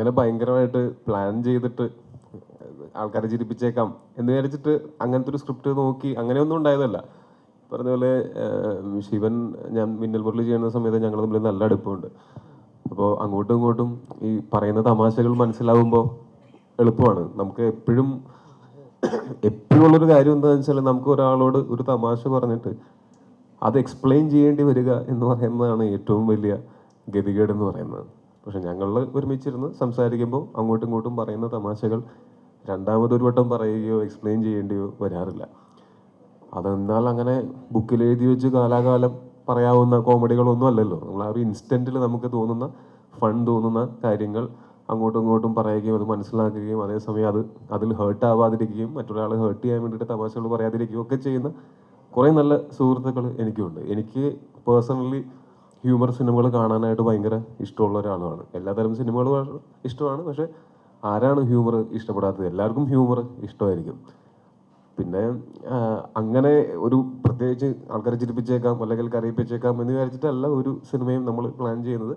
അങ്ങനെ ഭയങ്കരമായിട്ട് പ്ലാൻ ചെയ്തിട്ട് ആൾക്കാരെ ചിരിപ്പിച്ചേക്കാം എന്ന് വിചാരിച്ചിട്ട് അങ്ങനത്തെ ഒരു സ്ക്രിപ്റ്റ് നോക്കി അങ്ങനെയൊന്നും ഉണ്ടായതല്ല. പറഞ്ഞ പോലെ ശിവൻ ഞാൻ മിന്നൽ മുരളി ചെയ്യുന്ന സമയത്ത് ഞങ്ങൾ തമ്മിൽ നല്ല അടുപ്പമുണ്ട്. അപ്പോൾ അങ്ങോട്ടും ഇങ്ങോട്ടും ഈ പറയുന്ന തമാശകൾ മനസ്സിലാവുമ്പോൾ എളുപ്പമാണ്. നമുക്ക് എപ്പോഴും എപ്പോഴും ഉള്ളൊരു കാര്യം എന്താണെന്ന് വെച്ചാൽ നമുക്ക് ഒരാളോട് ഒരു തമാശ പറഞ്ഞിട്ട് അത് എക്സ്പ്ലെയിൻ ചെയ്യേണ്ടി വരിക എന്ന് പറയുന്നതാണ് ഏറ്റവും വലിയ ഗതികേട് എന്ന് പറയുന്നത്. പക്ഷെ ഞങ്ങൾ ഒരുമിച്ചിരുന്ന് സംസാരിക്കുമ്പോൾ അങ്ങോട്ടും ഇങ്ങോട്ടും പറയുന്ന തമാശകൾ രണ്ടാമതൊരു വട്ടം പറയുകയോ എക്സ്പ്ലെയിൻ ചെയ്യേണ്ടിയോ വരാറില്ല. അതെന്നാൽ അങ്ങനെ ബുക്കിൽ എഴുതി വെച്ച് കാലാകാലം പറയാവുന്ന കോമഡികളൊന്നും അല്ലല്ലോ. നമ്മൾ ആ ഒരു ഇൻസ്റ്റന്റിൽ നമുക്ക് തോന്നുന്ന ഫൺ തോന്നുന്ന കാര്യങ്ങൾ അങ്ങോട്ടും ഇങ്ങോട്ടും പറയുകയും അത് മനസ്സിലാക്കുകയും അതേസമയം അത് അതിൽ ഹേർട്ട് ആവാതിരിക്കുകയും മറ്റൊരാൾ ഹേർട്ട് ചെയ്യാൻ വേണ്ടിയിട്ട് തമാശകൾ പറയാതിരിക്കുകയും ഒക്കെ ചെയ്യുന്ന കുറേ നല്ല സുഹൃത്തുക്കൾ എനിക്കുണ്ട്. എനിക്ക് പേഴ്സണലി ഹ്യൂമർ സിനിമകൾ കാണാനായിട്ട് ഭയങ്കര ഇഷ്ടമുള്ള ഒരാളാണ് എല്ലാതരം സിനിമകളും ഇഷ്ടമാണ് പക്ഷെ ആരാണ് ഹ്യൂമർ ഇഷ്ടപ്പെടാത്തത്? എല്ലാവർക്കും ഹ്യൂമർ ഇഷ്ടമായിരിക്കും. പിന്നെ അങ്ങനെ ഒരു പ്രത്യേകിച്ച് ആൾക്കാരെ ചിരിപ്പിച്ചേക്കാം അല്ലെങ്കിൽ കരയിപ്പിച്ചേക്കാം എന്ന് വിചാരിച്ചിട്ടല്ല ഒരു സിനിമയും നമ്മൾ പ്ലാൻ ചെയ്യുന്നത്.